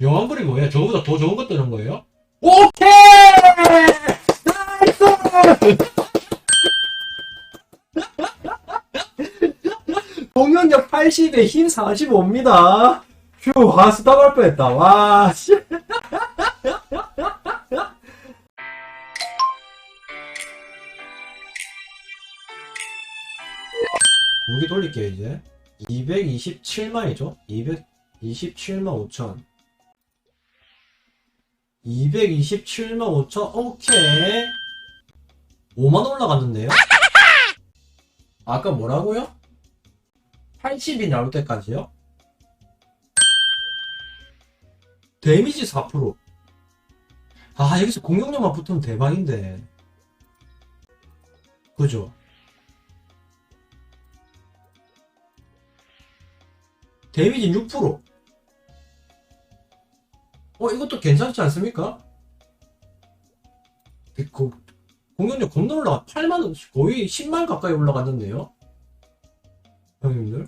영환불이 뭐야? 저거보다 더 좋은 거 뜨는 거예요? 오케이! 나이스! 공격력 80에 힘 45입니다. 휴, 아, 스탑할 뻔했다. 와, 씨. 무기 돌릴게요, 이제. 227만이죠? 227만 5천. 227만 5천, 오케이. 5만 올라갔는데요? 아까 뭐라고요? 80이 나올 때까지요? 데미지 4%. 아, 여기서 공격력만 붙으면 대박인데. 그죠? 데미지 6%. 어, 이것도 괜찮지 않습니까? 그, 공격력 겁나 올라가. 8만, 거의 10만 가까이 올라갔는데요? 형님들?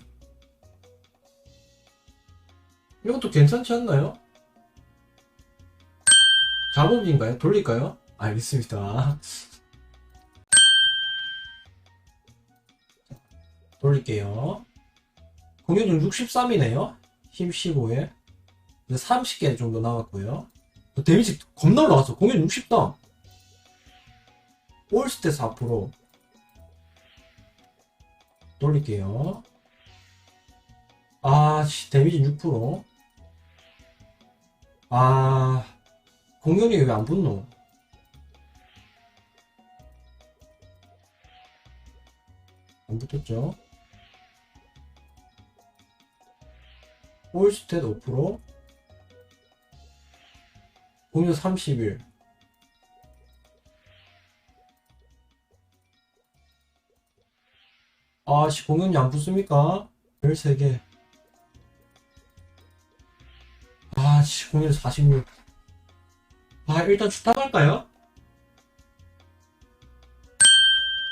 이것도 괜찮지 않나요? 작업인가요? 돌릴까요? 알겠습니다. 돌릴게요. 공격력 63이네요. 힘 15에. 이제 30개 정도 나왔고요. 데미지 겁나 올라갔어. 공격력 60다. 올스테 4%. 돌릴게요. 아, 씨, 데미지 6%. 아, 공격력이 왜 안 붙노? 안 붙었죠? 올스탯 5%. 공격 31. 아씨 공격력 안 붙습니까? 13개 아씨 공격 46. 아 일단 추탑할까요?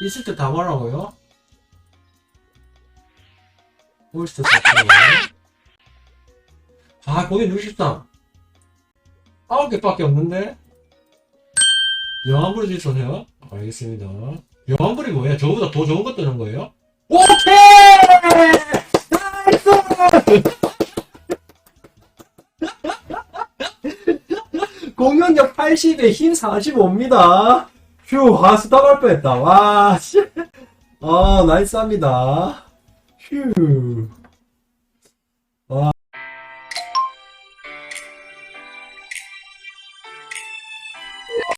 있을 때 다 말하고요. 올스트 4%. 아 공격 63. 9개밖에 없는데? 영암불이 주세요. 알겠습니다. 영암불이 뭐야? 저거보다 더 좋은 거 뜨는 거예요? 오케이! 나이스! 공격력 80에 힘 45입니다. 휴, 아, 스탑할 뻔했다. 와, 씨. 아, 나이스합니다. 휴.